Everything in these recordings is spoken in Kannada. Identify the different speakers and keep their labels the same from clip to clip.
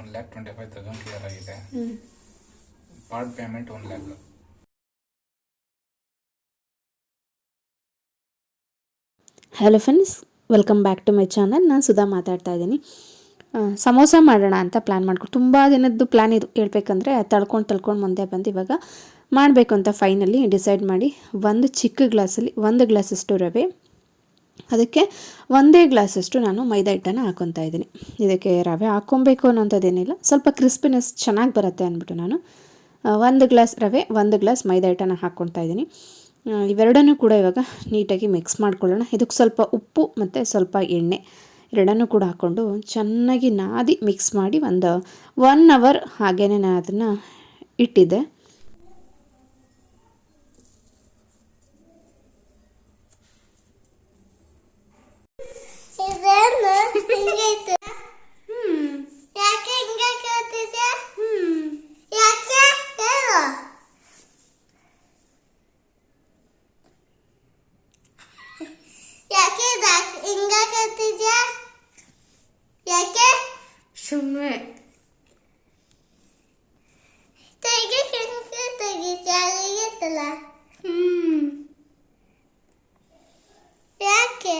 Speaker 1: One lakh twenty five thousand clear ಆಗಿದೆ. Part payment one lakh.
Speaker 2: Hello friends welcome back to my channel ನಾನು ಸುಧಾ ಮಾತಾಡ್ತಾ ಇದ್ದೀನಿ. ಸಮೋಸ ಮಾಡೋಣ ಅಂತ ಪ್ಲ್ಯಾನ್ ಮಾಡ್ಕೊಂಡು ತುಂಬ ದಿನದ್ದು ಪ್ಲ್ಯಾನ್ ಇದು. ಹೇಳ್ಬೇಕಂದ್ರೆ ತಳ್ಕೊಂಡು ತಳ್ಕೊಂಡು ಮುಂದೆ ಬಂದು ಇವಾಗ ಮಾಡಬೇಕು ಅಂತ ಫೈನಲಿ ಡಿಸೈಡ್ ಮಾಡಿ ಒಂದು ಚಿಕ್ಕ ಗ್ಲಾಸಲ್ಲಿ ಒಂದು ಗ್ಲಾಸಷ್ಟು ರವೆ. ಅದಕ್ಕೆ ಒಂದೇ ಗ್ಲಾಸಷ್ಟು ನಾನು ಮೈದಾ ಹಿಟ್ಟನ್ನು ಹಾಕೊತಾ ಇದ್ದೀನಿ. ಇದಕ್ಕೆ ರವೆ ಹಾಕ್ಕೊಬೇಕು ಅನ್ನೋಂಥದ್ದೇನಿಲ್ಲ. ಸ್ವಲ್ಪ ಕ್ರಿಸ್ಪಿನೆಸ್ ಚೆನ್ನಾಗಿ ಬರುತ್ತೆ ಅಂದ್ಬಿಟ್ಟು ನಾನು ಒಂದು ಗ್ಲಾಸ್ ರವೆ, ಒಂದು ಗ್ಲಾಸ್ ಮೈದಾ ಹಿಟ್ಟನ್ನು ಹಾಕ್ಕೊತಾ ಇದ್ದೀನಿ. ಇವೆರಡನ್ನೂ ಕೂಡ ಇವಾಗ ನೀಟಾಗಿ ಮಿಕ್ಸ್ ಮಾಡ್ಕೊಳ್ಳೋಣ. ಇದಕ್ಕೆ ಸ್ವಲ್ಪ ಉಪ್ಪು ಮತ್ತು ಸ್ವಲ್ಪ ಎಣ್ಣೆ ಎರಡನ್ನೂ ಕೂಡ ಹಾಕ್ಕೊಂಡು ಚೆನ್ನಾಗಿ ನಾದಿ ಮಿಕ್ಸ್ ಮಾಡಿ ಒಂದು ಒನ್ ಅವರ್ ಹಾಗೇ ನಾನು ಅದನ್ನು ಇಟ್ಟಿದ್ದೆ.
Speaker 3: ಇದೇನು ಹಿಂಗೈತೆ ಯಾಕೆ ಹಿಂಗ ಕೇಳ್ತಿದ್ಯಾ ಯಾಕೆ ಹೇಳು ಯಾಕೆ ಇದಾಕ್ ಹಿಂಗ ಕೇಳ್ತಿದ್ಯಾ ಯಾಕೆ
Speaker 2: ಸುಮ್ಮನೆ
Speaker 3: ತೆಗಿ ಹಿಂಗ ತೆಗಿ ಜಾರಿಗೆತ್ತಲ್ಲ ಯಾಕೆ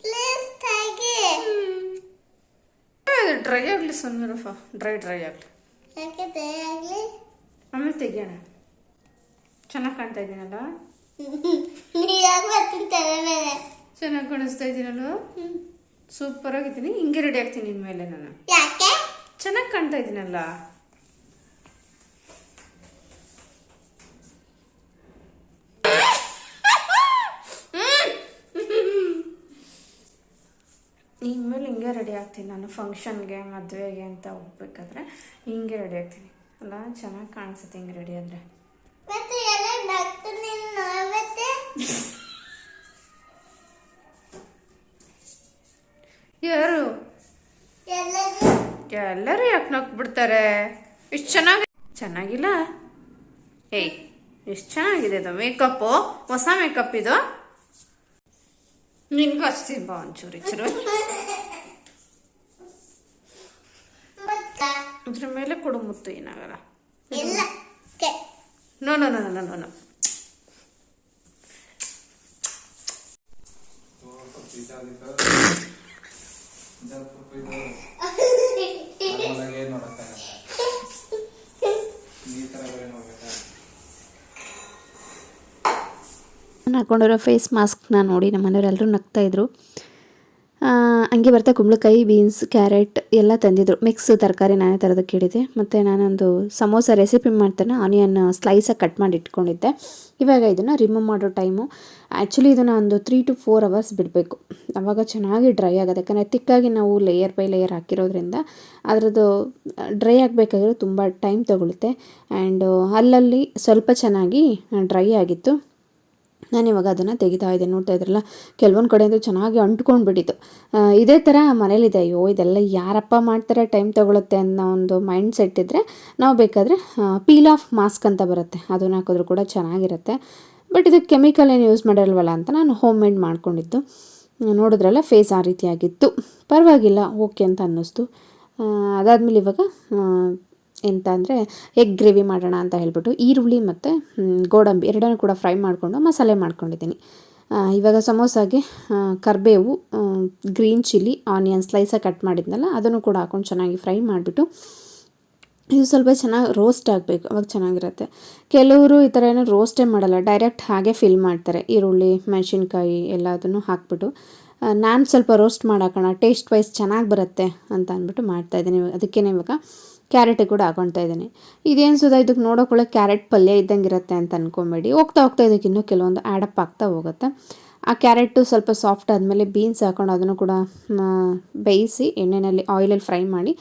Speaker 3: ಪ್ಲೀಸ್ ತೆಗಿ
Speaker 2: ಡ್ರೈ ಆಗಲಿ ಸಮೀರಪ್ಪ ಡ್ರೈ ಡ್ರೈ ಆಗಲಿ.
Speaker 3: ಯಾಕೆ ಆಗಲಿ?
Speaker 2: ಆಮೇಲೆ ತೆಗಿಯೋಣ. ಚೆನ್ನಾಗಿ ಕಾಣ್ತಾ ಇದ್ದೀನಲ್ಲ ಚೆನ್ನಾಗಿ ಕಾಣಿಸ್ತಾ ಇದ್ದೀನಲ್ಲ ಸೂಪರ್ ಆಗಿದ್ದೀನಿ. ಹಿಂಗೆ ರೆಡಿ ಆಗ್ತೀನಿ ಇನ್ಮೇಲೆ ನಾನು.
Speaker 3: ಯಾಕೆ?
Speaker 2: ಚೆನ್ನಾಗಿ ಕಾಣ್ತಾ ಇದ್ದೀನಲ್ಲ ಇನ್ಮೇಲೆ ಹಿಂಗೆ ರೆಡಿ ಆಗ್ತೀನಿ ನಾನು ಫಂಕ್ಷನ್ಗೆ ಮದುವೆಗೆ ಅಂತ ಹೋಗ್ಬೇಕಾದ್ರೆ ಹಿಂಗೆ ರೆಡಿ ಆಗ್ತೀನಿ. ಅಲ್ಲ ಚೆನ್ನಾಗಿ ಕಾಣಿಸುತ್ತೆ ಹಿಂಗೆ ರೆಡಿ ಆದರೆ. ಯಾರು?
Speaker 3: ಎಲ್ಲರೂ?
Speaker 2: ಎಲ್ಲರೂ ಯಾಕೆ ನಕ್ಬಿಡ್ತಾರೆ? ಇಷ್ಟು ಚೆನ್ನಾಗಿ ಚೆನ್ನಾಗಿಲ್ಲ? ಏಯ್ ಎಷ್ಟು ಚೆನ್ನಾಗಿದೆ ಇದು ಮೇಕಪ್ಪು ಹೊಸ ಮೇಕಪ್ ಇದು. ನಿನ್ಗೂ ಹಚ್ತೀನಿ ಬಾ ಒಂಚೂರು ಇಚ್ಚರು
Speaker 3: ಮತ್ತ
Speaker 2: ಇದ್ರ ಮೇಲೆ ಕೊಡು ಮುತ್ತು ಏನಾಗಲ್ಲ
Speaker 3: ಎಲ್ಲ ಕೆ
Speaker 2: ನೋ ನೋ ನೋ ನೋ ನೋ ನೋ
Speaker 1: ನೋಡಕ್ಕಾಗಲ್ಲ ಈ ಥರ ಬೇರೆ ನೋಡ್ಬೇಕಾ
Speaker 2: ನಾನು ಹಾಕೊಂಡಿರೋ ಫೇಸ್ ಮಾಸ್ಕ್ನ ನೋಡಿ ನಮ್ಮ ಮನೆಯವರೆಲ್ಲರೂ ನಗ್ತಾ ಇದ್ರು ಆ, ಹಂಗೆ ಬರ್ತಾ ಕುಂಬಳಕಾಯಿ ಬೀನ್ಸ್ ಕ್ಯಾರೆಟ್ ಎಲ್ಲ ತಂದಿದ್ರು. ಮಿಕ್ಸ್ ತರಕಾರಿ ನಾನೇ ತರೋದಕ್ಕೆ ಹೇಳಿದೆ ಮತ್ತು ನಾನೊಂದು ಸಮೋಸ ರೆಸಿಪಿ ಮಾಡ್ತೇನೆ. ಆನಿಯನ್ ಸ್ಲೈಸಾಗಿ ಕಟ್ ಮಾಡಿ ಇಟ್ಕೊಂಡಿದ್ದೆ. ಇವಾಗ ಇದನ್ನು ರಿಮೂವ್ ಮಾಡೋ ಟೈಮು ಆ್ಯಕ್ಚುಲಿ ಇದನ್ನು ಒಂದು ತ್ರೀ ಟು ಫೋರ್ ಅವರ್ಸ್ ಬಿಡಬೇಕು. ಆವಾಗ ಚೆನ್ನಾಗಿ ಡ್ರೈ ಆಗುತ್ತೆ. ಯಾಕಂದರೆ ತಿಕ್ಕಾಗಿ ನಾವು ಲೇಯರ್ ಬೈ ಲೇಯರ್ ಹಾಕಿರೋದ್ರಿಂದ ಅದರದ್ದು ಡ್ರೈ ಆಗಬೇಕಾಗಿರೋ ತುಂಬ ಟೈಮ್ ತಗೊಳುತ್ತೆ. ಆ್ಯಂಡ್ ಅಲ್ಲಲ್ಲಿ ಸ್ವಲ್ಪ ಚೆನ್ನಾಗಿ ಡ್ರೈ ಆಗಿತ್ತು. ನಾನು ಇವಾಗ ಅದನ್ನು ತೆಗಿತಾ ಇದ್ದೆ. ನೋಡ್ತಾ ಇದ್ರಲ್ಲ ಕೆಲವೊಂದು ಕಡೆ ಕಡೆಯಿಂದ ಚೆನ್ನಾಗಿ ಅಂಟ್ಕೊಂಡು ಬಿಟ್ಟಿತ್ತು ಆ, ಇದೇ ಥರ ಮನೇಲಿದೆ. ಅಯ್ಯೋ ಇದೆಲ್ಲ ಯಾರಪ್ಪ ಮಾಡ್ತಾರೆ ಟೈಮ್ ತಗೊಳುತ್ತೆ ಅನ್ನೋ ಒಂದು ಮೈಂಡ್ ಸೆಟ್ ಇದ್ದರೆ ನಾವು ಬೇಕಾದರೆ ಪೀಲ್ ಆಫ್ ಮಾಸ್ಕ್ ಅಂತ ಬರುತ್ತೆ. ಅದನ್ನು ಹಾಕಿದ್ರು ಕೂಡ ಚೆನ್ನಾಗಿರುತ್ತೆ. ಬಟ್ ಇದು ಕೆಮಿಕಲ್ ಏನು ಯೂಸ್ ಮಾಡಿರಲ್ವಲ್ಲ ಅಂತ ನಾನು ಹೋಮ್ ಮೇಡ್ ಮಾಡ್ಕೊಂಡಿದ್ದು. ನೋಡಿದ್ರಲ್ಲ ಫೇಸ್ ಆ ರೀತಿಯಾಗಿತ್ತು. ಪರವಾಗಿಲ್ಲ ಓಕೆ ಅಂತ ಅನ್ನಿಸ್ತು. ಅದಾದಮೇಲೆ ಇವಾಗ ಎಂತ ಅಂದರೆ ಎಗ್ ಗ್ರೇವಿ ಮಾಡೋಣ ಅಂತ ಹೇಳ್ಬಿಟ್ಟು ಈರುಳ್ಳಿ ಮತ್ತು ಗೋಡಂಬಿ ಎರಡನ್ನೂ ಕೂಡ ಫ್ರೈ ಮಾಡಿಕೊಂಡು ಮಸಾಲೆ ಮಾಡ್ಕೊಂಡಿದ್ದೀನಿ. ಇವಾಗ ಸಮೋಸಾಗೆ ಕರಿಬೇವು ಗ್ರೀನ್ ಚಿಲ್ಲಿ, ಆನಿಯನ್ ಸ್ಲೈಸಾಗಿ ಕಟ್ ಮಾಡಿದ್ನಲ್ಲ, ಅದನ್ನು ಕೂಡ ಹಾಕೊಂಡು ಚೆನ್ನಾಗಿ ಫ್ರೈ ಮಾಡಿಬಿಟ್ಟು ಇದು ಸ್ವಲ್ಪ ಚೆನ್ನಾಗಿ ರೋಸ್ಟ್ ಆಗಬೇಕು, ಅವಾಗ ಚೆನ್ನಾಗಿರುತ್ತೆ. ಕೆಲವರು ಈ ಥರ ಏನೋ ರೋಸ್ಟೇ ಮಾಡಲ್ಲ, ಡೈರೆಕ್ಟ್ ಹಾಗೆ ಫಿಲ್ ಮಾಡ್ತಾರೆ, ಈರುಳ್ಳಿ, ಮೆಣಸಿನ್ಕಾಯಿ ಎಲ್ಲದನ್ನು ಹಾಕ್ಬಿಟ್ಟು. ನಾನು ಸ್ವಲ್ಪ ರೋಸ್ಟ್ ಮಾಡಾಕೋಣ, ಟೇಸ್ಟ್ ವೈಸ್ ಚೆನ್ನಾಗಿ ಬರುತ್ತೆ ಅಂತ ಅಂದ್ಬಿಟ್ಟು ಮಾಡ್ತಾಯಿದ್ದೀನಿ ಅದಕ್ಕೇನೆ ಇವಾಗ ಕ್ಯಾರೆಟ್ ಕೂಡ ಹಾಕೊಳ್ತಾ ಇದ್ದೀನಿ. ಇದೇನು ಸುದಾ ಇದಕ್ಕೆ ನೋಡೋಕೊಳ್ಳೆ ಕ್ಯಾರೆಟ್ ಪಲ್ಯ ಇದ್ದಂಗೆ ಇರುತ್ತೆ ಅಂತ ಅಂದ್ಕೊಬೇಡಿ ಹೋಗ್ತಾ ಹೋಗ್ತಾ ಇದಕ್ಕೆ ಇನ್ನೂ ಕೆಲವೊಂದು ಆ್ಯಡಪ್ ಆಗ್ತಾ ಹೋಗುತ್ತೆ. ಆ ಕ್ಯಾರೆಟು ಸ್ವಲ್ಪ ಸಾಫ್ಟ್ ಆದಮೇಲೆ ಬೀನ್ಸ್ ಹಾಕೊಂಡು ಅದನ್ನು ಕೂಡ ಬೇಯಿಸಿ ಎಣ್ಣೆಯಲ್ಲಿ ಆಯಿಲಲ್ಲಿ ಫ್ರೈ ಮಾಡಿ,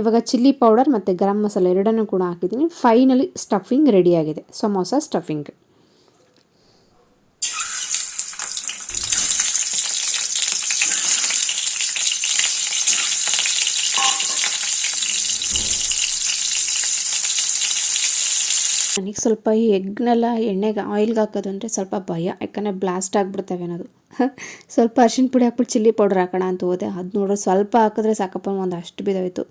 Speaker 2: ಇವಾಗ ಚಿಲ್ಲಿ ಪೌಡರ್ ಮತ್ತು ಗರಂ ಮಸಾಲೆ ಎರಡನ್ನೂ ಕೂಡ ಹಾಕಿದ್ದೀನಿ. ಫೈನಲಿ ಸ್ಟಫಿಂಗ್ ರೆಡಿಯಾಗಿದೆ ಸಮೋಸ ಸ್ಟಫಿಂಗ್ ನನಗೆ ಸ್ವಲ್ಪ ಈ ಎಗ್ನೆಲ್ಲ ಎಣ್ಣೆಗೆ ಆಯಿಲ್ಗೆ ಹಾಕೋದು ಅಂದರೆ ಸ್ವಲ್ಪ ಭಯ, ಯಾಕಂದರೆ ಬ್ಲಾಸ್ಟ್ ಆಗಿಬಿಡ್ತವೆ ಅನ್ನೋದು. ಸ್ವಲ್ಪ ಅರ್ಶಿನ ಪುಡಿ ಹಾಕ್ಬಿಟ್ಟು ಚಿಲ್ಲಿ ಪೌಡ್ರ್ ಹಾಕೋಣ ಅಂತ ಹೋದೆ. ಅದು ನೋಡೋದು ಸ್ವಲ್ಪ ಹಾಕಿದ್ರೆ ಸಾಕಪ್ಪ, ಒಂದು ಅಷ್ಟು ಬಿದ್ದೋಯ್ತು.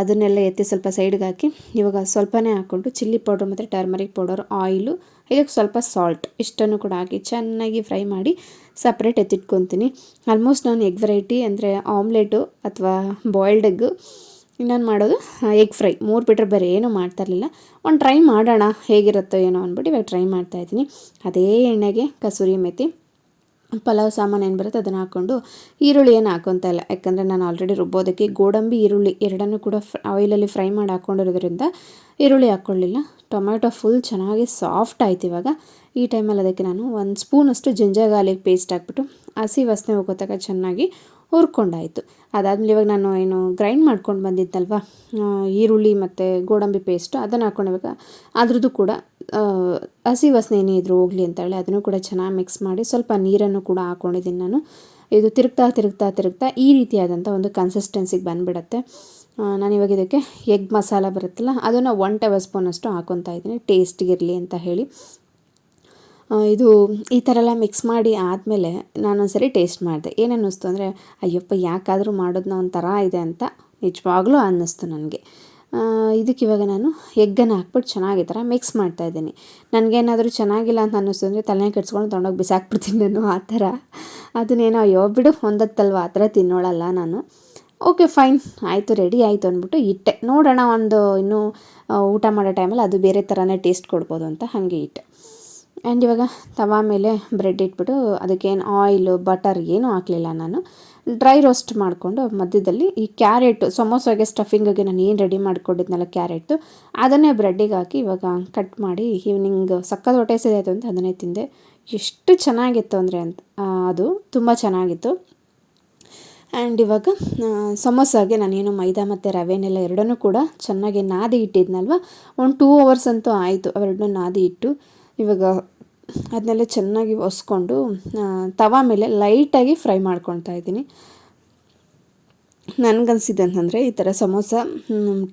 Speaker 2: ಅದನ್ನೆಲ್ಲ ಎತ್ತಿ ಸ್ವಲ್ಪ ಸೈಡ್ಗೆ ಹಾಕಿ, ಇವಾಗ ಸ್ವಲ್ಪನೇ ಹಾಕ್ಕೊಂಡು ಚಿಲ್ಲಿ ಪೌಡ್ರ್ ಮತ್ತು ಟರ್ಮರಿಕ್ ಪೌಡರ್ ಆಯಿಲು ಇದಕ್ಕೆ ಸ್ವಲ್ಪ ಸಾಲ್ಟ್ ಇಷ್ಟನ್ನು ಕೂಡ ಹಾಕಿ ಚೆನ್ನಾಗಿ ಫ್ರೈ ಮಾಡಿ ಸಪ್ರೇಟ್ ಎತ್ತಿಟ್ಕೊತೀನಿ. ಆಲ್ಮೋಸ್ಟ್ ನಾನು ಎಗ್ ವೆರೈಟಿ ಅಂದರೆ ಆಮ್ಲೆಟು ಅಥವಾ ಬಾಯ್ಲ್ಡ್ ಎಗ್ಗು ಇನ್ನೊಂದು ಮಾಡೋದು? ಎಗ್ ಫ್ರೈ ಮೂರು ಬಿಟ್ಟರೆ ಬೇರೆ ಏನೂ ಮಾಡ್ತಾ ಇರಲಿಲ್ಲ. ಒಂದು ಟ್ರೈ ಮಾಡೋಣ, ಹೇಗಿರುತ್ತೋ ಏನೋ ಅಂದ್ಬಿಟ್ಟು ಇವಾಗ ಟ್ರೈ ಮಾಡ್ತಾಯಿದ್ದೀನಿ ಅದೇ ಎಣ್ಣೆಗೆ ಕಸೂರಿ ಮೆಥಿ ಪಲಾವ್ ಸಾಮಾನು ಏನು ಬರುತ್ತೆ ಅದನ್ನು ಹಾಕ್ಕೊಂಡು ಈರುಳ್ಳಿ ಏನು ಹಾಕೊತಾ ಇಲ್ಲ. ಯಾಕಂದರೆ ನಾನು ಆಲ್ರೆಡಿ ರುಬ್ಬೋದಕ್ಕೆ ಗೋಡಂಬಿ, ಈರುಳ್ಳಿ ಎರಡನ್ನೂ ಕೂಡ ಆಯಿಲಲ್ಲಿ ಫ್ರೈ ಮಾಡಿ ಹಾಕ್ಕೊಂಡಿರೋದ್ರಿಂದ ಈರುಳ್ಳಿ ಹಾಕ್ಕೊಳ್ಳಿಲ್ಲ. ಟೊಮೆಟೊ ಫುಲ್ ಚೆನ್ನಾಗಿ ಸಾಫ್ಟ್ ಆಯ್ತು ಇವಾಗ. ಈ ಟೈಮಲ್ಲಿ ಅದಕ್ಕೆ ನಾನು ಒಂದು ಸ್ಪೂನಷ್ಟು ಜಿಂಜರ್ ಗಾರ್ಲಿಕ್ ಪೇಸ್ಟ್ ಹಾಕ್ಬಿಟ್ಟು ಹಸಿ ವಾಸನೆ ಹೋಗೋತಕ್ಕ ಚೆನ್ನಾಗಿ ಹುರ್ಕೊಂಡಾಯಿತು. ಅದಾದಮೇಲೆ ಇವಾಗ ನಾನು ಏನು ಗ್ರೈಂಡ್ ಮಾಡ್ಕೊಂಡು ಬಂದಿದ್ದಲ್ವ ಈರುಳ್ಳಿ ಮತ್ತು ಗೋಡಂಬಿ ಪೇಸ್ಟು ಅದನ್ನು ಹಾಕ್ಕೊಂಡು ಇವಾಗ ಅದ್ರದ್ದು ಕೂಡ ಹಸಿ ವಾಸನೆ ಏನೇ ಇದ್ರೂ ಹೋಗಲಿ ಅಂತೇಳಿ ಅದನ್ನು ಕೂಡ ಚೆನ್ನಾಗಿ ಮಿಕ್ಸ್ ಮಾಡಿ ಸ್ವಲ್ಪ ನೀರನ್ನು ಕೂಡ ಹಾಕ್ಕೊಂಡಿದ್ದೀನಿ ನಾನು. ಇದು ತಿರುಗ್ತಾ ತಿರುಗ್ತಾ ತಿರುಗ್ತಾ ಈ ರೀತಿಯಾದಂಥ ಒಂದು ಕನ್ಸಿಸ್ಟೆನ್ಸಿಗೆ ಬಂದುಬಿಡತ್ತೆ. ನಾನು ಇವಾಗ ಇದಕ್ಕೆ ಎಗ್ ಮಸಾಲ ಬರುತ್ತಲ್ಲ, ಅದನ್ನು ಒನ್ ಟೇಬಲ್ ಸ್ಪೂನಷ್ಟು ಹಾಕ್ಕೊತಾ ಇದ್ದೀನಿ ಟೇಸ್ಟಿಗಿರಲಿ ಅಂತ ಹೇಳಿ. ಇದು ಈ ಥರ ಎಲ್ಲ ಮಿಕ್ಸ್ ಮಾಡಿ ಆದಮೇಲೆ ನಾನೊಂದ್ಸರಿ ಟೇಸ್ಟ್ ಮಾಡಿದೆ. ಏನನ್ನಿಸ್ತು ಅಂದರೆ, ಅಯ್ಯಪ್ಪ, ಯಾಕಾದರೂ ಮಾಡೋದನ್ನ ಒಂಥರ ಇದೆ ಅಂತ ನಿಜವಾಗ್ಲೂ ಅನ್ನಿಸ್ತು ನನಗೆ. ಇದಕ್ಕೆ ಇವಾಗ ನಾನು ಎಗ್ಗನ್ನು ಹಾಕ್ಬಿಟ್ಟು ಚೆನ್ನಾಗಿ ಈ ಥರ ಮಿಕ್ಸ್ ಮಾಡ್ತಾಯಿದ್ದೀನಿ ನನಗೇನಾದರೂ ಚೆನ್ನಾಗಿಲ್ಲ ಅಂತ ಅನ್ನಿಸ್ತು ಅಂದರೆ ತಲೆ ಕೆಡ್ಸ್ಕೊಂಡು ತೊಗೊಂಡೋಗಿ ಬಿಸಾಕ್ಬಿಡ್ತೀನಿ ನಾನು ಆ ಥರ. ಅದನ್ನೇನೋ, ಅಯ್ಯೋ, ಬಿಡು ಹೊಂದತ್ತಲ್ವ ಆ ಥರ ತಿನ್ನೋಳಲ್ಲ ನಾನು. ಓಕೆ, ಫೈನ್, ಆಯಿತು, ರೆಡಿ ಆಯಿತು ಅಂದ್ಬಿಟ್ಟು ಇಟ್ಟೆ. ನೋಡೋಣ ಒಂದು ಇನ್ನೂ ಊಟ ಮಾಡೋ ಟೈಮಲ್ಲಿ ಅದು ಬೇರೆ ಥರನೇ ಟೇಸ್ಟ್ ಕೊಡ್ಬೋದು ಅಂತ ಹಾಗೆ ಇಟ್ಟೆ. ಆ್ಯಂಡ್ ಇವಾಗ ತವಾ ಮೇಲೆ ಬ್ರೆಡ್ ಇಟ್ಬಿಟ್ಟು ಅದಕ್ಕೇನು ಆಯಿಲು ಬಟರ್ ಏನೂ ಹಾಕಲಿಲ್ಲ ನಾನು. ಡ್ರೈ ರೋಸ್ಟ್ ಮಾಡಿಕೊಂಡು ಮಧ್ಯದಲ್ಲಿ ಈ ಕ್ಯಾರೆಟು ಸಮೋಸಾಗೆ ಸ್ಟಫಿಂಗಿಗೆ ನಾನು ಏನು ರೆಡಿ ಮಾಡಿಕೊಂಡಿದ್ನಲ್ಲ ಕ್ಯಾರೆಟು ಅದನ್ನೇ ಬ್ರೆಡ್ಡಿಗೆ ಹಾಕಿ ಇವಾಗ ಕಟ್ ಮಾಡಿ ಈವ್ನಿಂಗ್ ಸಕ್ಕದ ಹೊಟ್ಟೆ ಸೇದಾಯ್ತು ಅಂತ ಅದನ್ನೇ ತಿಂದೆ. ಎಷ್ಟು ಚೆನ್ನಾಗಿತ್ತು ಅಂದರೆ ಅಂತ ಅದು ತುಂಬ ಚೆನ್ನಾಗಿತ್ತು. ಆ್ಯಂಡ್ ಇವಾಗ ಸಮೋಸಾಗೆ ನಾನೇನು ಮೈದಾ ಮತ್ತು ರವೆನೆಲ್ಲ ಎರಡನ್ನೂ ಕೂಡ ಚೆನ್ನಾಗಿ ನಾದಿ ಇಟ್ಟಿದ್ನಲ್ವ? ಒಂದು ಟೂ ಅವರ್ಸ್ ಅಂತೂ ಆಯಿತು ಅವೆರಡನ್ನೂ ನಾದಿ ಇಟ್ಟು. ಇವಾಗ ಅದನ್ನೆಲ್ಲ ಚೆನ್ನಾಗಿ ಒಸ್ಕೊಂಡು ತವ ಮೇಲೆ ಲೈಟಾಗಿ ಫ್ರೈ ಮಾಡ್ಕೊತಾ ಇದ್ದೀನಿ. ನನಗನ್ಸಿದ್ದಂತಂದರೆ ಈ ಥರ ಸಮೋಸ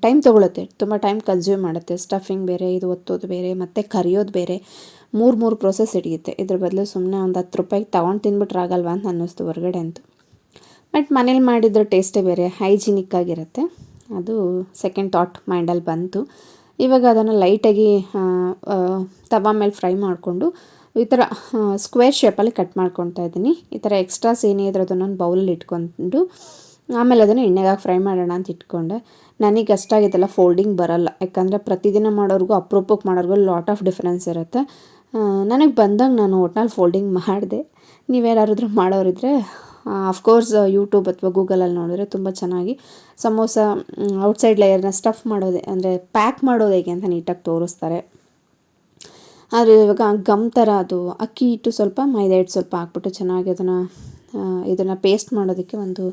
Speaker 2: ಟೈಮ್ ತೊಗೊಳುತ್ತೆ. ತುಂಬ ಟೈಮ್ ಕನ್ಸ್ಯೂಮ್ ಮಾಡುತ್ತೆ. ಸ್ಟಫಿಂಗ್ ಬೇರೆ, ಇದು ಒತ್ತೋದು ಬೇರೆ, ಮತ್ತು ಕರಿಯೋದು ಬೇರೆ. ಮೂರು ಮೂರು ಪ್ರೊಸೆಸ್ ಹಿಡಿಯುತ್ತೆ. ಇದ್ರ ಬದಲು ಸುಮ್ಮನೆ ಒಂದು ಹತ್ತು ರೂಪಾಯಿಗೆ ತೊಗೊಂಡು ತಿಂದ್ಬಿಟ್ರೆ ಆಗಲ್ವಾ ಅಂತ ಅನ್ನಿಸ್ತು ಹೊರಗಡೆ ಅಂತೂ. ಬಟ್ ಮನೇಲಿ ಮಾಡಿದ್ರೆ ಟೇಸ್ಟೇ ಬೇರೆ ಹೈಜಿನಿಕ್ ಆಗಿರುತ್ತೆ ಅದು ಸೆಕೆಂಡ್ ಥಾಟ್ ಮೈಂಡಲ್ಲಿ ಬಂತು. ಇವಾಗ ಅದನ್ನು ಲೈಟಾಗಿ ತವಾ ಮೇಲೆ ಫ್ರೈ ಮಾಡಿಕೊಂಡು ಈ ಥರ ಸ್ಕ್ವೇರ್ ಶೇಪಲ್ಲಿ ಕಟ್ ಮಾಡ್ಕೊತಾ ಇದ್ದೀನಿ. ಈ ಥರ ಎಕ್ಸ್ಟ್ರಾಸ್ ಏನೇ ಇದ್ರೆ ಅದನ್ನೊಂದು ಬೌಲಲ್ಲಿ ಇಟ್ಕೊಂಡು, ಆಮೇಲೆ ಅದನ್ನು ಎಣ್ಣೆಗಾಗಿ ಫ್ರೈ ಮಾಡೋಣ ಅಂತ ಇಟ್ಕೊಂಡೆ. ನನಗೆ ಅಷ್ಟಾಗಿದ್ದೆಲ್ಲ ಫೋಲ್ಡಿಂಗ್ ಬರಲ್ಲ. ಯಾಕಂದರೆ ಪ್ರತಿದಿನ ಮಾಡೋರಿಗೂ ಅಪ್ರೂಪಕ್ಕೆ ಮಾಡೋರ್ಗೂ ಲಾಟ್ ಆಫ್ ಡಿಫ್ರೆನ್ಸ್ ಇರುತ್ತೆ. ನನಗೆ ಬಂದಾಗ ನಾನು ಒಟ್ನಲ್ಲಿ ಫೋಲ್ಡಿಂಗ್ ಮಾಡಿದೆ. ನೀವ್ಯಾರಾದ್ರೂ ಮಾಡೋರಿದ್ರೆ ಅಫ್ಕೋರ್ಸ್ ಯೂಟ್ಯೂಬ್ ಅಥವಾ ಗೂಗಲಲ್ಲಿ ನೋಡಿದ್ರೆ ತುಂಬ ಚೆನ್ನಾಗಿ ಸಮೋಸ ಔಟ್ಸೈಡ್ ಲೇಯರ್ನ ಸ್ಟಫ್ ಮಾಡೋದೇ, ಅಂದರೆ ಪ್ಯಾಕ್ ಮಾಡೋದು ಹೇಗೆ ಅಂತ ನೀಟಾಗಿ ತೋರಿಸ್ತಾರೆ. ಆದರೆ ಇವಾಗ ಗಮ್ ಥರ ಅದು, ಅಕ್ಕಿ ಹಿಟ್ಟು ಸ್ವಲ್ಪ, ಮೈದಾ ಹಿಟ್ಟು ಸ್ವಲ್ಪ ಹಾಕ್ಬಿಟ್ಟು ಚೆನ್ನಾಗಿ ಅದನ್ನು ಇದನ್ನು ಪೇಸ್ಟ್ ಮಾಡೋದಕ್ಕೆ ಒಂದು,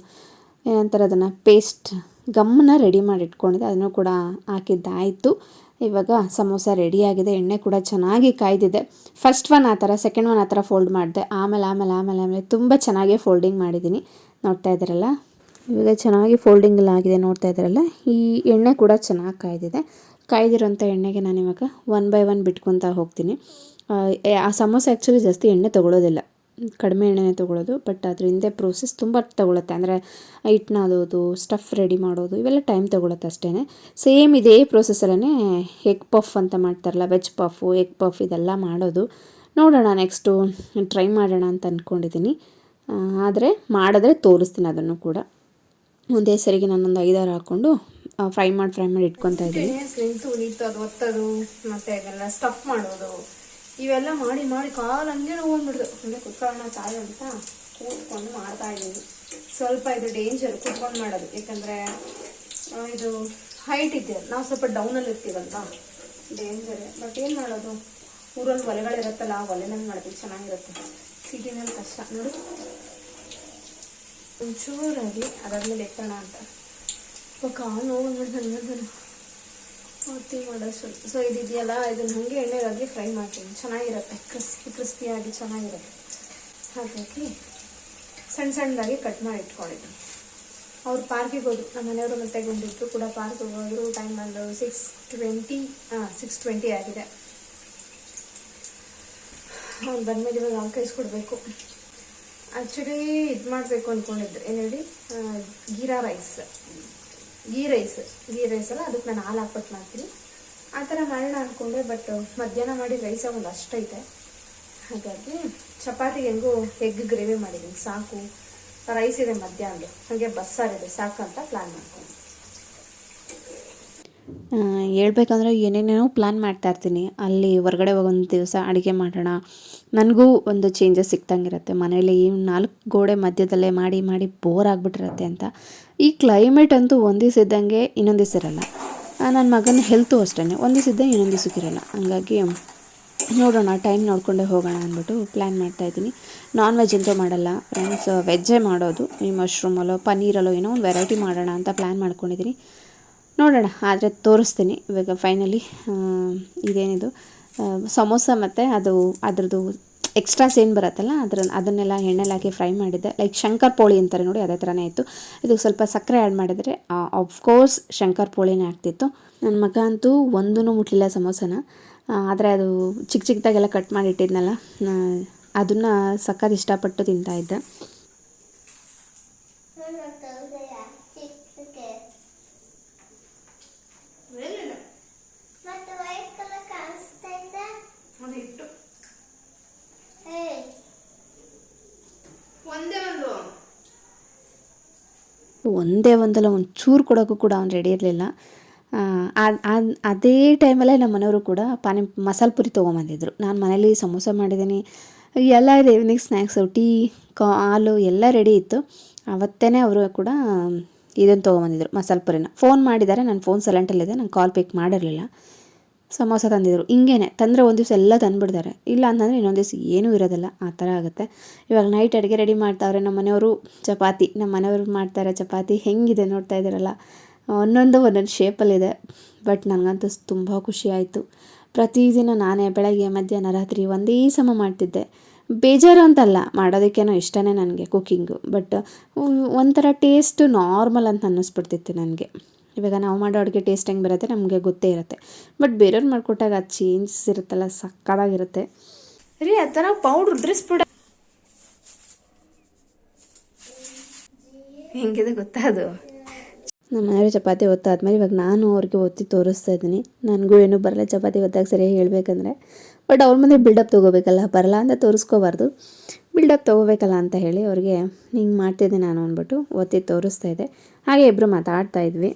Speaker 2: ಏನಂತಾರೆ ಅದನ್ನು ಪೇಸ್ಟ್ ಗಮ್ಮನ್ನ ರೆಡಿ ಮಾಡಿ ಇಟ್ಕೊಂಡಿದ್ದೆ. ಅದನ್ನು ಕೂಡ ಹಾಕಿದ್ದಾಯಿತು. ಇವಾಗ ಸಮೋಸ ರೆಡಿಯಾಗಿದೆ ಎಣ್ಣೆ ಕೂಡ ಚೆನ್ನಾಗಿ ಕಾಯ್ದಿದೆ. ಫಸ್ಟ್ ಒನ್ ಆ ಥರ ಸೆಕೆಂಡ್ ಒನ್ ಆ ಥರ ಫೋಲ್ಡ್ ಮಾಡಿದೆ. ಆಮೇಲೆ ಆಮೇಲೆ ಆಮೇಲೆ ಆಮೇಲೆ ತುಂಬ ಚೆನ್ನಾಗಿ ಫೋಲ್ಡಿಂಗ್ ಮಾಡಿದ್ದೀನಿ. ನೋಡ್ತಾ ಇದ್ದೀರಲ್ಲ? ಇವಾಗ ಚೆನ್ನಾಗಿ ಫೋಲ್ಡಿಂಗ್ ಆಗಿದೆ, ನೋಡ್ತಾ ಇದ್ದೀರಲ್ಲ? ಈ ಎಣ್ಣೆ ಕೂಡ ಚೆನ್ನಾಗಿ ಕಾಯ್ದಿದೆ. ಕಾಯ್ದಿರೋಂಥ ಎಣ್ಣೆಗೆ ನಾನು ಇವಾಗ ಒನ್ ಬೈ ಒನ್ ಬಿಟ್ಕೊತಾ ಹೋಗ್ತೀನಿ. ಆ ಸಮೋಸ ಆ್ಯಕ್ಚುಲಿ ಜಾಸ್ತಿ ಎಣ್ಣೆ ತೊಗೊಳೋದಿಲ್ಲ ಕಡಿಮೆ ಎಣ್ಣೆನೇ ತೊಗೊಳ್ಳೋದು ಬಟ್ ಅದ್ರ ಹಿಂದೆ ಪ್ರೋಸೆಸ್ ತುಂಬ ತೊಗೊಳುತ್ತೆ. ಅಂದರೆ ಹಿಟ್ನ ಅದೋದು ಸ್ಟಫ್ ರೆಡಿ ಮಾಡೋದು, ಇವೆಲ್ಲ ಟೈಮ್ ತೊಗೊಳುತ್ತೆ ಅಷ್ಟೇ ಸೇಮ್ ಇದೇ ಪ್ರೊಸೆಸರೇ ಎಗ್ ಪಫ್ ಅಂತ ಮಾಡ್ತಾರಲ್ಲ ವೆಜ್ ಪಫು ಎಗ್ ಪಫ್ ಇದೆಲ್ಲ ಮಾಡೋದು. ನೋಡೋಣ ನೆಕ್ಸ್ಟು ಟ್ರೈ ಮಾಡೋಣ ಅಂತ ಅಂದ್ಕೊಂಡಿದ್ದೀನಿ ಆದರೆ ಮಾಡಿದ್ರೆ ತೋರಿಸ್ತೀನಿ ಅದನ್ನು ಕೂಡ. ಒಂದೇ ಸರಿಗೆ ನಾನೊಂದು ಐದಾರು ಹಾಕ್ಕೊಂಡು ಫ್ರೈ ಮಾಡಿ ಫ್ರೈ ಮಾಡಿ ಇಟ್ಕೊತಾ ಇದ್ದೀನಿ.
Speaker 4: ಮತ್ತೆ ಅದೆಲ್ಲ ಸ್ಟಫ್ ಮಾಡೋದು. ಇವೆಲ್ಲ ಮಾಡಿ ಮಾಡಿ ಕಾಲು ಹಂಗೆ ನೋವು ಅಂದರೆ ಕುತ್ಕೊಳ್ಳೋಣ ಚಾಯ್ ಅಂತ ಕೂತ್ಕೊಂಡು ಮಾಡ್ತಾ ಇದ್ದೀನಿ. ಸ್ವಲ್ಪ ಇದು ಡೇಂಜರ್ ಕುತ್ಕೊಂಡು ಮಾಡೋದು. ಯಾಕಂದರೆ ಇದು ಹೈಟ್ ಇದೆ. ನಾವು ಸ್ವಲ್ಪ ಡೌನಲ್ಲಿ ಇರ್ತೀವಲ್ವಾ? ಡೇಂಜರ್ ಬಟ್ ಏನು ಮಾಡೋದು? ಊರಲ್ಲಿ ಒಲೆಗಳಿರುತ್ತಲ್ಲ ಆ ಒಲೆನಲ್ಲಿ ಮಾಡ್ತೀವಿ ಚೆನ್ನಾಗಿರುತ್ತೆ. ಸಿಟಿನಲ್ಲಿ ಕಷ್ಟ. ನೋಡಿ. ಒಂಚೂರಾಗಿ ಅದಾದ್ಮೇಲೆ ಎತ್ತೋಣ ಅಂತ. ಕಾಲು ನೋವು ನೋಡಿದ್ರೆ ನನಗೆ ಒತ್ತಿ ಮಾಡೋಷ್ಟು ಸೊ ಇದಿದೆಯಲ್ಲ, ಇದನ್ನ ಹಾಗೆ ಎಣ್ಣೆಗಾಗಿ ಫ್ರೈ ಮಾಡ್ತೀನಿ. ಚೆನ್ನಾಗಿರುತ್ತೆ. ಕ್ರಿಸ್ಪಿ, ಕ್ರಿಸ್ಪಿಯಾಗಿ ಚೆನ್ನಾಗಿರುತ್ತೆ. ಹಾಗಾಗಿ ಸಣ್ಣ ಸಣ್ಣದಾಗಿ ಕಟ್ ಮಾಡಿ ಇಟ್ಕೊಂಡಿದ್ದೀನಿ. ಅವ್ರು ಪಾರ್ಕಿಗೆ ಹೋದ್ರು. ನಮ್ಮ ಮನೆಯವರು ಮತ್ತೆ ಗುಂಡಿದ್ರು ಕೂಡ ಪಾರ್ಕಿಗೆ ಹೋದ್ರು. ಟೈಮ್ ಬಂದು ಸಿಕ್ಸ್ ಟ್ವೆಂಟಿ ಹಾಂ ಸಿಕ್ಸ್ ಟ್ವೆಂಟಿ ಆಗಿದೆ. ಅವ್ನು ಬಂದಮೇಲೆ ಇವಾಗ ಹಾಲು ಕಾಯಿಸ್ಕೊಡ್ಬೇಕು ಆ್ಯಕ್ಚುಲಿ ಇದು ಮಾಡಬೇಕು ಅಂದ್ಕೊಂಡಿದ್ರು ಏನು ಹೇಳಿ? Jeera rice ghee rice ghee rice ಅದಕ್ಕೆ ನಾನು ಹಾಲು ಹಾಕ್ಬಿಟ್ಟು ಮಾಡ್ತೀನಿ. ಆ ಥರ ಮಾಡೋಣ ಅಂದ್ಕೊಂಡೆ ಬಟ್ ಮಧ್ಯಾಹ್ನ ಮಾಡಿ ರೈಸ ಒಂದು ಅಷ್ಟೈತೆ ಹಾಗಾಗಿ ಚಪಾತಿಗೆ ಹೆಂಗೂ ಎಗ್ ಗ್ರೇವಿ ಮಾಡಿದ್ದೀನಿ ಸಾಕು. ರೈಸ್ ಇದೆ ಮಧ್ಯಾಹ್ನ ಹಾಗೆ ಬಸ್ಸಾರಿದೆ ಸಾಕು ಅಂತ ಪ್ಲ್ಯಾನ್ ಮಾಡ್ಕೊಂಡು.
Speaker 2: ಹೇಳ್ಬೇಕಂದ್ರೆ ಏನೇನೇನೋ ಪ್ಲ್ಯಾನ್ ಮಾಡ್ತಾ ಇರ್ತೀನಿ. ಅಲ್ಲಿ ಹೊರಗಡೆ ಒಂದು ದಿವಸ ಅಡುಗೆ ಮಾಡೋಣ. ನನಗೂ ಒಂದು ಚೇಂಜಸ್ ಸಿಕ್ತಂಗಿರುತ್ತೆ. ಮನೇಲಿ ಈ ನಾಲ್ಕು ಗೋಡೆ ಮಧ್ಯದಲ್ಲೇ ಮಾಡಿ ಮಾಡಿ ಬೋರ್ ಆಗಿಬಿಟ್ಟಿರುತ್ತೆ ಅಂತ. ಈ ಕ್ಲೈಮೇಟ್ ಅಂತೂ ಒಂದು ದಿವಸ ಇದ್ದಂಗೆ ಇನ್ನೊಂದು ದಿವಸ ಇರಲ್ಲ. ನನ್ನ ಮಗನ ಹೆಲ್ತು ಅಷ್ಟೇ ಒಂದು ದಿವಸ ಇದ್ದಂಗೆ ಇನ್ನೊಂದು ದಿವಸಕ್ಕಿರಲ್ಲ ಹಂಗಾಗಿ ನೋಡೋಣ ಟೈಮ್ ನೋಡಿಕೊಂಡೇ ಹೋಗೋಣ ಅಂದ್ಬಿಟ್ಟು ಪ್ಲ್ಯಾನ್ ಮಾಡ್ತಾಯಿದ್ದೀನಿ ನಾನ್ ವೆಜ್ ಅಂತೂ ಮಾಡಲ್ಲ. ಫ್ರೆಂಡ್ಸ್ ವೆಜ್ಜೇ ಮಾಡೋದು. ಈ ಮಶ್ರೂಮಲ್ಲೋ ಪನ್ನೀರಲ್ಲೋ ಏನೋ ಒಂದು ವೆರೈಟಿ ಮಾಡೋಣ ಅಂತ ಪ್ಲ್ಯಾನ್ ಮಾಡ್ಕೊಂಡಿದ್ದೀನಿ. ನೋಡೋಣ, ಆದರೆ ತೋರಿಸ್ತೀನಿ. ಇವಾಗ ಫೈನಲಿ ಇದೇನಿದು ಸಮೋಸ ಮತ್ತು ಅದು, ಅದ್ರದ್ದು ಎಕ್ಸ್ಟ್ರಾಸ್ ಏನು ಬರುತ್ತಲ್ಲ, ಅದ್ರ, ಅದನ್ನೆಲ್ಲ ಎಣ್ಣೆಲಿ ಹಾಕಿ ಫ್ರೈ ಮಾಡಿದ್ದೆ. ಲೈಕ್ ಶಂಕರ್ ಪೋಳಿ ಅಂತಾರೆ ನೋಡಿ, ಅದೇ ಥರನೇ ಇತ್ತು. ಇದಕ್ಕೆ ಸ್ವಲ್ಪ ಸಕ್ಕರೆ ಆ್ಯಡ್ ಮಾಡಿದರೆ ಆಫ್ಕೋರ್ಸ್ ಶಂಕರ್ ಪೋಳಿನೇ ಆಗ್ತಿತ್ತು. ನನ್ನ ಮಗ ಅಂತೂ ಒಂದೂ ಮುಟ್ಲಿಲ್ಲ ಸಮೋಸನ. ಆದರೆ ಅದು ಚಿಕ್ಕ ಚಿಕ್ಕದಾಗೆಲ್ಲ ಕಟ್ ಮಾಡಿಟ್ಟಿದ್ನಲ್ಲ ಅದನ್ನು ಸಕ್ಕತ್ತು ಇಷ್ಟಪಟ್ಟು ತಿಂತಾಯಿದ್ದ
Speaker 3: ನನ್ನ ತೋರಿಸಯ್ಯ ಚಿಕ್ಕಕ್ಕೆ ಮತ್ತೆ ವೈಟ್ ಕಲರ್ ಕಾಣಿಸ್ತಾ ಇದೆ
Speaker 4: ಅದು ಇಟ್ಟು
Speaker 3: ಏ
Speaker 4: ಒಂದೇ
Speaker 2: ಒಂದಲ್ಲ, ಒಂದು ಚೂರು ಕೊಡೋಕ್ಕೂ ಕೂಡ ಅವ್ನು ರೆಡಿ ಇರಲಿಲ್ಲ. ಅದೇ ಟೈಮಲ್ಲೇ ನಮ್ಮ ಮನೆಯವರು ಕೂಡ ಪಾನಿ, ಮಸಾಲೆ ಪುರಿ ತೊಗೊಂಬಂದಿದ್ರು. ನಾನು ಮನೇಲಿ ಸಮೋಸ ಮಾಡಿದ್ದೀನಿ. ಎಲ್ಲ ಇದೆ ಈವ್ನಿಂಗ್ ಸ್ನ್ಯಾಕ್ಸು ಟೀ, ಕಾ, ಹಾಲು ಎಲ್ಲ ರೆಡಿ ಇತ್ತು. ಅವತ್ತೇ ಅವರು ಕೂಡ ಇದನ್ನು ತೊಗೊಂಬಂದಿದ್ರು, ಮಸಾಲೆ ಪುರಿನ. ಫೋನ್ ಮಾಡಿದ್ದಾರೆ ನನ್ನ ಫೋನ್ ಸೈಲೆಂಟಲ್ಲಿದೆ ನಾನು ಕಾಲ್ ಪಿಕ್ ಮಾಡಿರಲಿಲ್ಲ. ಸಮೋಸ ತಂದಿದ್ರು. ಹಿಂಗೇನೆ, ತಂದರೆ ಒಂದು ದಿವಸ ಎಲ್ಲ ತಂದುಬಿಡ್ತಾರೆ. ಇಲ್ಲ ಅಂತಂದರೆ ಇನ್ನೊಂದು ದಿವಸ ಏನೂ ಇರೋದಿಲ್ಲ. ಆ ಥರ ಆಗುತ್ತೆ. ಇವಾಗ ನೈಟ್ ಅಡುಗೆ ರೆಡಿ ಮಾಡ್ತಾವ್ರೆ, ನಮ್ಮ ಮನೆಯವರು ಚಪಾತಿ, ನಮ್ಮ ಮನೆಯವರು ಮಾಡ್ತಾರೆ ಚಪಾತಿ, ಹೆಂಗಿದೆ ನೋಡ್ತಾ ಇದ್ದೀರಲ್ಲ? ಒಂದೊಂದು ಒಂದೊಂದು ಶೇಪಲ್ಲಿದೆ ಬಟ್ ನನಗಂತೂ ತುಂಬ ಖುಷಿ ಆಯಿತು. ಪ್ರತಿದಿನ ನಾನೇ ಬೆಳಗ್ಗೆ, ಮಧ್ಯಾಹ್ನ, ರಾತ್ರಿ ಒಂದೇ ಸಮ ಮಾಡ್ತಿದ್ದೆ. ಬೇಜಾರು ಅಂತಲ್ಲ, ಮಾಡೋದಕ್ಕೇನೋ ಇಷ್ಟನೇ ನನಗೆ ಕುಕ್ಕಿಂಗು ಬಟ್ ಒಂಥರ ಟೇಸ್ಟು ನಾರ್ಮಲ್ ಅಂತ ಅನ್ನಿಸ್ಬಿಡ್ತಿತ್ತು ನನಗೆ. ಇವಾಗ ನಾವು ಮಾಡೋ ಅಡುಗೆ ಟೇಸ್ಟ್ ಹೆಂಗೆ ಬರುತ್ತೆ ನಮಗೆ ಗೊತ್ತೇ ಇರುತ್ತೆ. ಬಟ್ ಬೇರೆಯವ್ರು ಮಾಡಿಕೊಟ್ಟಾಗ ಅದು ಚೇಂಜಸ್ ಇರುತ್ತಲ್ಲ ಸಕ್ಕತ್ತಾಗಿರುತ್ತೆ.
Speaker 4: ರೀ ಆ ಥರ ಪೌಡ್ರ್ ಉದ್ರಿಸ್ಬಿಡ. ಹೆಂಗಿದೆ ಗೊತ್ತಾ ಅದು?
Speaker 2: ನಮ್ಮ ಮನೆಯವರು ಚಪಾತಿ ಒತ್ತಾದ್ಮೇಲೆ ಇವಾಗ ನಾನು ಅವ್ರಿಗೆ ಒತ್ತಿ ತೋರಿಸ್ತಾ ಇದ್ದೀನಿ. ನನಗೂ ಏನೂ ಬರಲ್ಲ ಚಪಾತಿ ಒತ್ತಾಗ ಸರಿಯಾಗಿ ಹೇಳಬೇಕಂದ್ರೆ. ಬಟ್ ಅವ್ರ ಮುಂದೆ ಬಿಲ್ಡಪ್ ತೊಗೋಬೇಕಲ್ಲ ಬರಲ್ಲ ಅಂತ ತೋರಿಸ್ಕೋಬಾರ್ದು. ಬಿಲ್ಡಪ್ ತೊಗೋಬೇಕಲ್ಲ ಅಂತ ಹೇಳಿ ಅವ್ರಿಗೆ ಹಿಂಗೆ ಮಾಡ್ತಿದ್ದೆ ನಾನು ಅಂದ್ಬಿಟ್ಟು ಒತ್ತಿ ತೋರಿಸ್ತಾ ಇದ್ದೆ ಹಾಗೆ ಇಬ್ಬರು ಮಾತಾಡ್ತಾ ಇದ್ವಿ.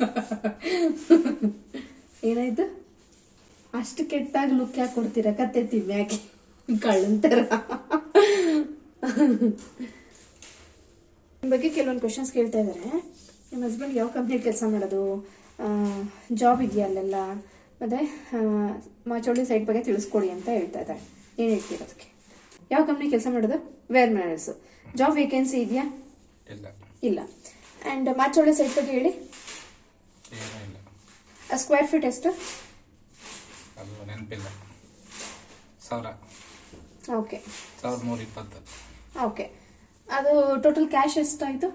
Speaker 4: ಏನಾಯ್ತು? ಅಷ್ಟು ಕೆಟ್ಟಾಗಿ ಲುಕ್ ಯಾಕೆ ಕೊಡ್ತೀರಾ? ಕತ್ತೆ ತಿಮ್ಮ್ಯಾಕೆ ಕಳ್ಳಂತರ ನಿಮ್ಮ ಬಗ್ಗೆ ಕೆಲವೊಂದು ಕ್ವಶನ್ಸ್ ಕೇಳ್ತಾ ಇದ್ದಾರೆ ನಿಮ್ಮ ಹಸ್ಬೆಂಡ್ ಯಾವ ಕಂಪ್ನಿಯಲ್ಲಿ ಕೆಲಸ ಮಾಡೋದು? ಜಾಬ್ ಇದೆಯಾ ಅಲ್ಲೆಲ್ಲ? ಮತ್ತೆ ಮಾಚೋಳಿ ಸೈಟ್ ಬಗ್ಗೆ ತಿಳಿಸ್ಕೊಡಿ ಅಂತ ಹೇಳ್ತಾ ಇದ್ದಾರೆ ಏನು ಹೇಳ್ತೀರ ಅದಕ್ಕೆ? ಯಾವ ಕಂಪ್ನಿ ಕೆಲಸ ಮಾಡೋದು? ವೇರ್ ಮ್ಯಾನರ್ಸು ಜಾಬ್ ವೇಕೆನ್ಸಿ ಇದೆಯಾ?
Speaker 1: ಇಲ್ಲ.
Speaker 4: ಇಲ್ಲ. ಆ್ಯಂಡ್ ಮಾಚೋಳಿ ಸೈಟ್ ಬಗ್ಗೆ ಹೇಳಿ. ಸ್ಕ್ವೇರ್ ಫೀಟ್ ಎಷ್ಟು?
Speaker 1: ಅದು ನೆನಪಿಲ್ಲ. ಸಾವಿರ.
Speaker 4: ಓಕೆ.
Speaker 1: ಸಾವಿರದ ನೂರ ಇಪ್ಪತ್ತು.
Speaker 4: ಓಕೆ. ಅದು ಟೋಟಲ್ ಕ್ಯಾಶ್ ಎಷ್ಟಾಯಿತು?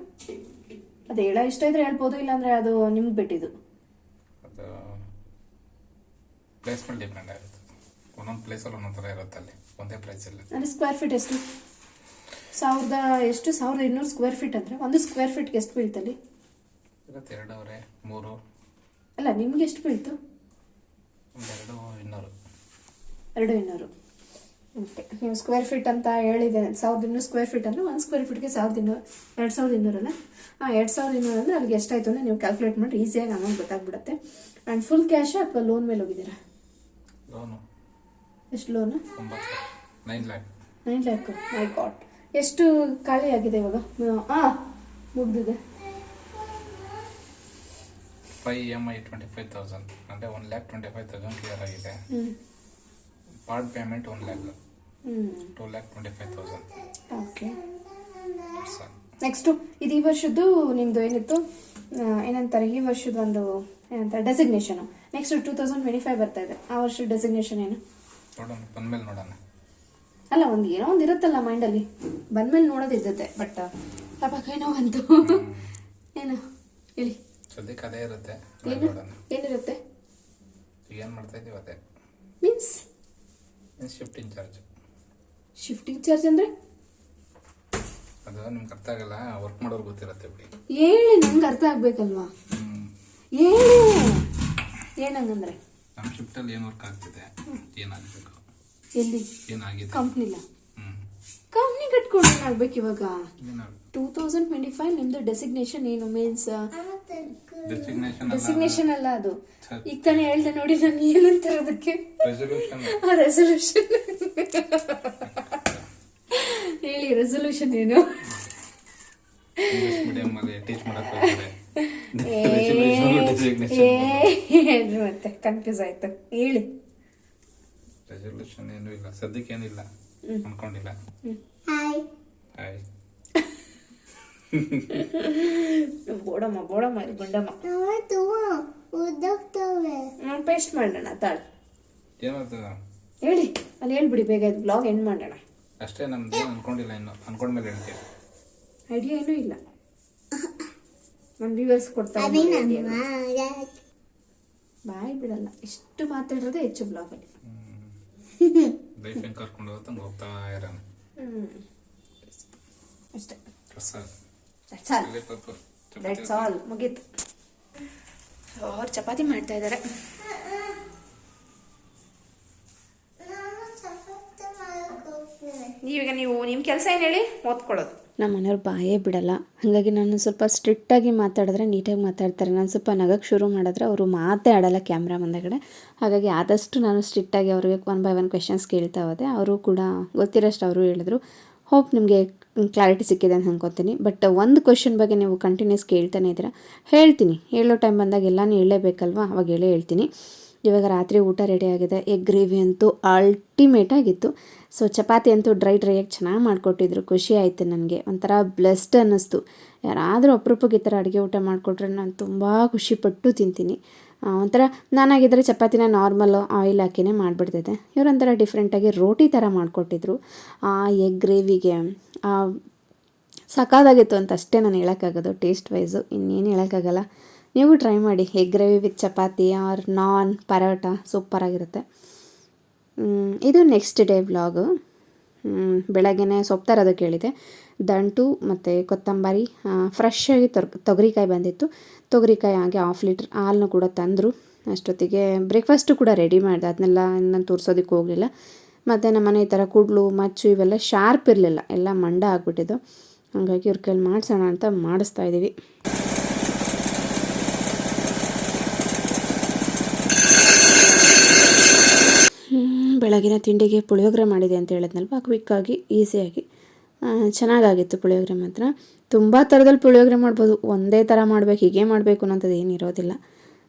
Speaker 4: ಅದು ಹೇಳ ಎಷ್ಟಾಯಿದ್ರೆ ಹೇಳ್ಬೋದು ಇಲ್ಲಾಂದ್ರೆ ಅದು ನಿಮ್ಗೆ ಬಿಟ್ಟಿದ್ದು.
Speaker 1: ಅದು ಪ್ಲೇಸ್ ಮೇಲೆ ಡಿಪೆಂಡ್ ಆಗಿರುತ್ತೆ ಒಂದೊಂದು ಪ್ಲೇಸಲ್ಲಿ ಒಂದೊಂದು ಥರ ಇರುತ್ತೆ ಅಲ್ಲಿ. ಒಂದೇ ಪ್ರೈಸ್ ಇಲ್ಲ
Speaker 4: ಅಂದರೆ ಸ್ಕ್ವೇರ್ ಫೀಟ್ ಎಷ್ಟು? ಸಾವಿರದ ಎಷ್ಟು? ಸಾವಿರದ ಇನ್ನೂರು ಸ್ಕ್ವೇರ್ ಫೀಟ್ ಅಂದರೆ ಒಂದು ಸ್ಕ್ವೇರ್ ಫೀಟ್ಗೆ ಎಷ್ಟು ಬೀಳ್ತಲ್ಲಿ
Speaker 1: ಇರುತ್ತೆ ಎರಡೂವರೆ ಮೂರು.
Speaker 4: ಅಲ್ಲ ನಿಮ್ಗೆ ಎಷ್ಟು ಬೀಳ್ತು?
Speaker 1: ಒಂದೆರಡು ಇನ್ನೂರು.
Speaker 4: ಎರಡು ಇನ್ನೂರು. ಓಕೆ ನೀವು ಸ್ಕ್ವೇರ್ ಫೀಟ್ ಅಂತ ಹೇಳಿದೆ. ಸಾವಿರದ ಇನ್ನೂರು ಸ್ಕ್ವೇರ್ ಫೀಟ್ ಅಂದ್ರೆ ಒಂದು ಸ್ಕ್ವೇರ್ ಫೀಟ್ಗೆ ಸಾವಿರದ ಇನ್ನೂರು ಎರಡು ಸಾವಿರದ ಇನ್ನೂರಲ್ಲ ಹಾಂ ಎರಡು ಸಾವಿರದ ಇನ್ನೂರು ಅಂದರೆ ಅಲ್ಲಿಗೆ ಎಷ್ಟಾಯಿತು ಅಂದರೆ ನೀವು ಕ್ಯಾಲ್ಕುಲೇಟ್ ಮಾಡಿ ಈಸಿಯಾಗಿ ಅಮೌಂಟ್ ಗೊತ್ತಾಗ್ಬಿಡುತ್ತೆ. ಆ್ಯಂಡ್ ಫುಲ್ ಕ್ಯಾಶ್ ಅಥವಾ ಲೋನ್ ಮೇಲೆ ಹೋಗಿದ್ದೀರಾ?
Speaker 1: ಲೋನು
Speaker 4: ಎಷ್ಟು loan
Speaker 1: nine lakh.
Speaker 4: Nine lakh. My God ಎಷ್ಟು ಖಾಲಿ ಆಗಿದೆ ಇವಾಗ? ಹಾಂ ಮುಗ್ದಿದೆ.
Speaker 1: Five E M I twenty five thousand ಅಂದರೆ one lakh twenty five thousand clear ಆಗಿದೆ part payment one lakh two lakh twenty five thousand
Speaker 4: okay next ಇದು ಈ ವರ್ಷದ್ದು ನಿಮ್ಮದು ಏನಿತ್ತು? ಏನಂತಾರೆ ಈ ವರ್ಷದ ಒಂದು ಏನಂತಾರೆ designation next two thousand twenty five ಬರ್ತಾ ಇದೆ. ಆ ವರ್ಷದ ಡೆಸಿಗ್ನೇಷನ್ ಏನು?
Speaker 1: ನೋಡೋಣ ಬಂದ್ಮೇಲೆ ನೋಡೋಣ.
Speaker 2: ಅಲ್ಲ ಒಂದು ಏನೋ ಒಂದು ಇರುತ್ತಲ್ಲ ಮೈಂಡಲ್ಲಿ ಬಂದ್ಮೇಲೆ ನೋಡೋದು ಇದ್ದತ್ತೆ ಬಟ್ ಪಾಪ ಕೈ ನೋವಂತು ಏನು? ಹೇಳಿ.
Speaker 1: ಸದ್ಯಕ್ಕೆ ಅದೇ ಇರುತ್ತೆ. ನೋಡೋಣ.
Speaker 2: ಏನಿರುತ್ತೆ?
Speaker 1: ಏನು ಮಾಡ್ತಾ ಇದ್ದೀವಿ ಅದೇ
Speaker 2: means
Speaker 1: shifting charge
Speaker 2: shifting charge ಅಂದ್ರೆ?
Speaker 1: ಅದು ನಿಮ್ಗೆ ಅರ್ಥ ಆಗಲ್ಲ ವರ್ಕ್ ಮಾಡೋರು ಗೊತ್ತಿರುತ್ತೆ ಬಿಡಿ.
Speaker 2: ಹೇಳಿ ನಂಗೆ ಅರ್ಥ ಆಗ್ಬೇಕಲ್ವಾ?
Speaker 1: ಏನು
Speaker 2: ಹೇಳು. ಏನಂಗಂದ್ರೆ?
Speaker 1: ನಮ್ಮ ಶಿಫ್ಟಲ್ಲಿ ಏನು ವರ್ಕ್ ಆಗ್ತಿದೆ? ಏನಾಗಬೇಕು
Speaker 2: ಎಲ್ಲಿ?
Speaker 1: ಏನಾಗಿದೆ
Speaker 2: ಕಂಪ್ನಿಲ
Speaker 1: ಹ್ಞೂ
Speaker 2: ಕಂಪ್ನಿ ಕಟ್ಕೊಂಡು ಏನಾಗ್ಬೇಕು ಇವಾಗ? ಟೂ ತೌಸಂಡ್ ಟ್ವೆಂಟಿ ಫೈವ್ ನಿಮ್ದು ಡೆಸಿಗ್ನೇಷನ್ ಏನು? ಮೀನ್ಸ್
Speaker 1: ಡೆಸಿಗ್ನೇಷನ್
Speaker 2: ಅಲ್ಲ. ಅದು. ಈಗ ತಾನೇ ಹೇಳ್ದೆ ನೋಡಿ ನಾನು ಏನಂತ ಅದಕ್ಕೆ
Speaker 1: ರೆಸೊಲ್ಯೂಷನ್
Speaker 2: ರೆಸೊಲ್ಯೂಷನ್ ಹೇಳಿ ರೆಸೊಲ್ಯೂಷನ್ ಏನು? ಮತ್ತೆ? ಕನ್ಫ್ಯೂಸ್ ಆಯ್ತು. ಹೇಳಿ.
Speaker 1: ರೆಸೊಲ್ಯೂಷನ್ ಏನು ಇಲ್ಲ. ಸದ್ಯಕ್ಕೆ ಏನಿಲ್ಲ. ಅನ್ಕೊಂಡಿಲ್ಲ.
Speaker 3: ಹಾಯ್
Speaker 1: ಹಾಯ್
Speaker 2: ಬೋಡಮ್ಮ ಬೋಡಮ್ಮ ಇದು ಗುಂಡಮ್ಮ
Speaker 3: ನಾನು
Speaker 2: ಪೇಸ್ಟ್ ಮಾಡೋಣ ತಾಳು. ಹೇಳಿ ಅಲ್ಲಿ ಹೇಳ್ಬಿಡಿ ಬೇಗ ಇದು ಬ್ಲಾಗ್ ಎಂಡ್ ಮಾಡೋಣ.
Speaker 1: ಅಷ್ಟೇ ನಮ್ದು ಅನ್ಕೊಂಡಿಲ್ಲ ಇನ್ನು. ಅನ್ಕೊಂಡ್ಮೇಲೆ ಹೇಳ್ತೀವಿ
Speaker 2: ಐಡಿಯಾ ಏನೂ ಇಲ್ಲ. ನಮ್ಮ ವ್ಯೂವರ್ಸ್ ಕೊಡ್ತಾರೆ ಬಾಯ್ ಬಿಡಲ್ಲ ಇಷ್ಟು ಮಾತಾಡೋದೇ ಹೆಚ್ಚು ಬ್ಲಾಗಲ್ಲಿ
Speaker 1: ಲೈಫ್ ಹೆಂಗೆ ಕರ್ಕೊಂಡು ಹೋಗ್ತಾ ಹೋಗ್ತಾ ಇರೋಣ
Speaker 2: ಹ್ಞೂ ಅಷ್ಟೇ.
Speaker 1: ಕಸ
Speaker 2: ದಟ್ಸ್ ಆಲ್ ದಟ್ಸ್ ಆಲ್ ಮುಗೀತು. ಅವ್ರು ಚಪಾತಿ ಮಾಡ್ತಾ ಇದ್ದಾರೆ ನೀವೀಗ ನೀವು ನಿಮ್ಮ ಕೆಲಸ ಏನು ಹೇಳಿ? ಓದ್ಕೊಳ್ಳೋದು. ನಮ್ಮ ಮನೆಯವ್ರು ಬಾಯೇ ಬಿಡಲ್ಲ. ಹಾಗಾಗಿ ನಾನು ಸ್ವಲ್ಪ ಸ್ಟ್ರಿಕ್ಟಾಗಿ ಮಾತಾಡಿದ್ರೆ ನೀಟಾಗಿ ಮಾತಾಡ್ತಾರೆ. ನಾನು ಸ್ವಲ್ಪ ನಗಕ್ಕೆ ಶುರು ಮಾಡಿದ್ರೆ ಅವರು ಮಾತೇ ಆಡಲ್ಲ ಕ್ಯಾಮ್ರಾ ಮುಂದೆಗಡೆ. ಹಾಗಾಗಿ ಆದಷ್ಟು ನಾನು ಸ್ಟ್ರಿಕ್ಟಾಗಿ ಅವ್ರಿಗೆ ಒನ್ ಬೈ ಒನ್ ಕ್ವೆಶನ್ಸ್ ಕೇಳ್ತಾ ಹೋದೆ. ಅವರು ಕೂಡ ಗೊತ್ತಿರೋಷ್ಟು ಅವರು ಹೇಳಿದ್ರು. ಹೋಪ್ ನಿಮಗೆ ಕ್ಲಾರಿಟಿ ಸಿಕ್ಕಿದೆ ಅಂತ ಅನ್ಕೋತೀನಿ. ಬಟ್ ಒಂದು ಕ್ವೆಶನ್ ಬಗ್ಗೆ ನೀವು ಕಂಟಿನ್ಯೂಸ್ ಕೇಳ್ತಾನೆ ಇದ್ದೀರಾ? ಹೇಳ್ತೀನಿ. ಹೇಳೋ ಟೈಮ್ ಬಂದಾಗ ಎಲ್ಲನೂ ಹೇಳಲೇಬೇಕಲ್ವಾ? ಅವಾಗ ಹೇಳೇ ಹೇಳ್ತೀನಿ. ಇವಾಗ ರಾತ್ರಿ ಊಟ ರೆಡಿ ಆಗಿದೆ. ಎಗ್ ಗ್ರೇವಿ ಅಂತೂ ಅಲ್ಟಿಮೇಟ್ ಆಗಿತ್ತು. ಸೊ ಚಪಾತಿ ಅಂತೂ ಡ್ರೈ ಡ್ರೈಯಾಗಿ ಚೆನ್ನಾಗಿ ಮಾಡಿಕೊಟ್ಟಿದ್ರು. ಖುಷಿ ಆಯಿತು ನನಗೆ. ಒಂಥರ ಬ್ಲೆಸ್ಡ್ ಅನ್ನಿಸ್ತು. ಯಾರಾದರೂ ಅಪರೂಪಕ್ಕೆ ಈ ಥರ ಅಡುಗೆ ಊಟ ಮಾಡಿಕೊಟ್ರೆ ನಾನು ತುಂಬ ಖುಷಿಪಟ್ಟು ತಿಂತೀನಿ. ಒಂಥರ ನಾನಾಗಿದ್ದರೆ ಚಪಾತಿನ ನಾರ್ಮಲ್ ಆಯಿಲ್ ಹಾಕಿನೇ ಮಾಡಿಬಿಡ್ತಿದ್ದೆ. ಇವರೊಂಥರ ಡಿಫ್ರೆಂಟಾಗಿ ರೋಟಿ ಥರ ಮಾಡಿಕೊಟ್ಟಿದ್ರು. ಆ ಎಗ್ ಗ್ರೇವಿಗೆ ಸಕಾದಾಗಿತ್ತು ಅಂತ ಅಷ್ಟೇ ನಾನು ಹೇಳೋಕ್ಕಾಗೋದು ಟೇಸ್ಟ್ ವೈಸು ಇನ್ನೇನು ಹೇಳೋಕ್ಕಾಗಲ್ಲ. ನೀವು ಟ್ರೈ ಮಾಡಿ egg gravy with chapati or naan paratha ಸೂಪರಾಗಿರುತ್ತೆ ಇದು ನೆಕ್ಸ್ಟ್ ಡೇ ವ್ಲಾಗು ಬೆಳಗ್ಗೆನೇ ಸೊಪ್ಪು ತರೋದಕ್ಕೆ ಹೇಳಿದೆ ದಂಟು ಮತ್ತು ಕೊತ್ತಂಬರಿ ಫ್ರೆಶ್ ಆಗಿ ತೊರ್, ತೊಗರಿಕಾಯಿ ಬಂದಿತ್ತು. ತೊಗರಿಕಾಯಿ ಹಾಗೆ ಹಾಫ್ ಲೀಟ್ರ್ ಹಾಲನ್ನು ಕೂಡ ತಂದರು. ಅಷ್ಟೊತ್ತಿಗೆ ಬ್ರೇಕ್ಫಾಸ್ಟು ಕೂಡ ರೆಡಿ ಮಾಡಿದೆ. ಅದನ್ನೆಲ್ಲ ನಾನು ತೋರಿಸೋದಕ್ಕೆ ಹೋಗಲಿಲ್ಲ. ಮತ್ತು ನಮ್ಮ ಮನೆ ಈ ಥರ ಕುಡ್ಲು, ಮಚ್ಚು ಇವೆಲ್ಲ ಶಾರ್ಪ್ ಇರಲಿಲ್ಲ. ಎಲ್ಲ ಮಂಡ ಆಗಿಬಿಟ್ಟಿದ್ದು. ಹಾಗಾಗಿ ಇವ್ರ ಕೈಲಿ ಮಾಡಿಸೋಣ ಅಂತ ಮಾಡಿಸ್ತಾ ಇದ್ದೀವಿ. ಬೆಳಗಿನ ತಿಂಡಿಗೆ ಪುಳಿಯೋಗರೆ ಮಾಡಿದೆ ಅಂತ ಹೇಳಿದ್ನಲ್ವ? ಕ್ವಿಕ್ಕಾಗಿ ಈಸಿಯಾಗಿ ಚೆನ್ನಾಗಾಗಿತ್ತು ಪುಳಿಯೋಗರೆ ಮಾತ್ರ. ತುಂಬ ಥರದಲ್ಲಿ ಪುಳಿಯೋಗರೆ ಮಾಡ್ಬೋದು. ಒಂದೇ ಥರ ಮಾಡಬೇಕು, ಹೀಗೆ ಮಾಡಬೇಕು ಅನ್ನೋಂಥದ್ದು ಏನಿರೋದಿಲ್ಲ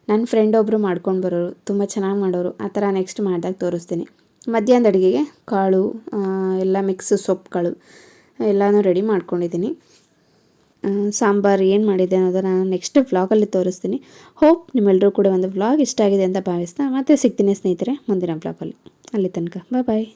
Speaker 2: ನನ್ನ ಫ್ರೆಂಡ್ ಒಬ್ಬರು ಮಾಡ್ಕೊಂಡು ಬರೋರು, ತುಂಬ ಚೆನ್ನಾಗಿ ಮಾಡೋರು. ಆ ಥರ ನೆಕ್ಸ್ಟ್ ಮಾಡಿದಾಗ ತೋರಿಸ್ತೀನಿ. ಮಧ್ಯಾಹ್ನದ ಅಡುಗೆಗೆ ಕಾಳು ಎಲ್ಲ ಮಿಕ್ಸ್ ಸೊಪ್ಪುಗಳು ಎಲ್ಲನೂ ರೆಡಿ ಮಾಡ್ಕೊಂಡಿದ್ದೀನಿ. ಸಾಂಬಾರು ಏನು ಮಾಡಿದೆ ಅನ್ನೋದನ್ನು ನಾನು ನೆಕ್ಸ್ಟ್ ವ್ಲಾಗಲ್ಲಿ ತೋರಿಸ್ತೀನಿ. ಹೋಪ್ ನಿಮ್ಮೆಲ್ಲರೂ ಕೂಡ ಒಂದು ವ್ಲಾಗ್ ಇಷ್ಟ ಆಗಿದೆ ಅಂತ ಭಾವಿಸ್ತಾ ಮತ್ತೆ ಸಿಗ್ತೀನಿ ಸ್ನೇಹಿತರೆ ಮುಂದಿನ ವ್ಲಾಗಲ್ಲಿ ಅಲ್ಲಿ. ತನಕ. ಬಾಯ್ ಬಾಯ್